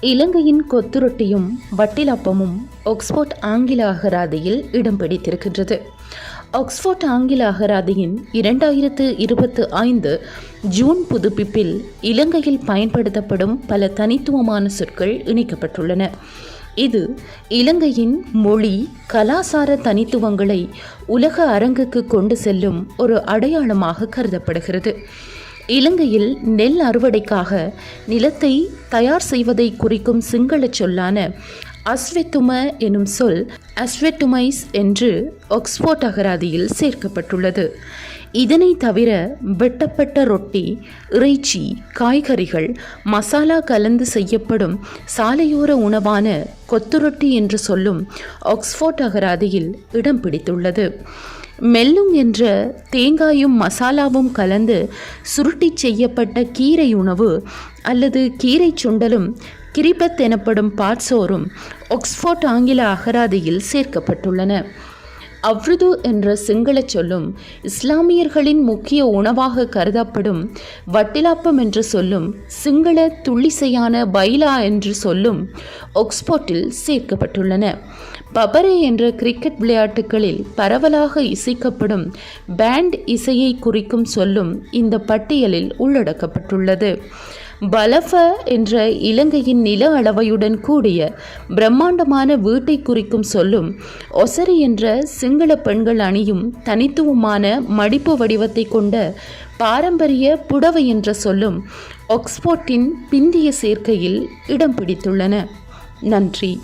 இலங்கையின் கொத்துரொட்டியும் வட்டிலப்பமும் ஆக்ஸ்போர்ட் ஆங்கில அகராதியில் இடம் பிடித்திருக்கின்றது. ஆக்ஸ்போர்ட் ஆங்கில அகராதியின் இரண்டாயிரத்து இருபத்து ஐந்து ஜூன் புதுப்பிப்பில் இலங்கையில் பயன்படுத்தப்படும் பல தனித்துவமான சொற்கள் இணைக்கப்பட்டுள்ளன. இது இலங்கையின் மொழி கலாசார தனித்துவங்களை உலக அரங்குக்கு கொண்டு செல்லும் ஒரு அடையாளமாக கருதப்படுகிறது. இலங்கையில் நெல் அறுவடைக்காக நிலத்தை தயார் செய்வதை குறிக்கும் சிங்களச் சொல்லான அஸ்வெத்தும எனும் சொல் அஸ்வெட்டுமைஸ் என்று ஆக்ஸ்போர்ட் அகராதியில் சேர்க்கப்பட்டுள்ளது. இதனை தவிர வெட்டப்பட்ட ரொட்டி இறைச்சி காய்கறிகள் மசாலா கலந்து செய்யப்படும் சாலையோர உணவான கொத்துரொட்டி என்று சொல்லும் ஆக்ஸ்போர்ட் அகராதியில் இடம் பிடித்துள்ளது. மெல்லும் என்ற தேங்காயும் மசாலாவும் கலந்து சுருட்டி செய்யப்பட்ட கீரை உணவு அல்லது கீரை சுண்டலும் கிரிபத் எனப்படும் பாட்சோரும் ஆக்ஸ்போர்ட் ஆங்கில அகராதியில் சேர்க்கப்பட்டுள்ளன. அவ்ருது என்ற சிங்களச் சொல்லும் இஸ்லாமியர்களின் முக்கிய உணவாக கருதப்படும் வட்டிலாப்பம் என்று சொல்லும் சிங்கள துள்ளிசையான பைலா என்று சொல்லும் ஆக்ஸ்போர்ட்டில் சேர்க்கப்பட்டுள்ளன. பபரே என்ற கிரிக்கெட் விளையாட்டுகளில் பரவலாக இசைக்கப்படும் பேண்ட் இசையை குறிக்கும் சொல்லும் இந்த பட்டியலில் உள்ளடக்கப்பட்டுள்ளது. பலஃப என்ற இலங்கையின் நில அளவையுடன் கூடிய பிரம்மாண்டமான வீட்டை குறிக்கும் சொல்லும் ஒசரி என்ற சிங்கள பெண்கள் அணியும் தனித்துவமான மடிப்பு வடிவத்தை கொண்ட பாரம்பரிய புடவை என்ற சொல்லும் ஆக்ஸ்போர்ட்டின் பிந்திய சேர்க்கையில் இடம் பிடித்துள்ளன. நன்றி.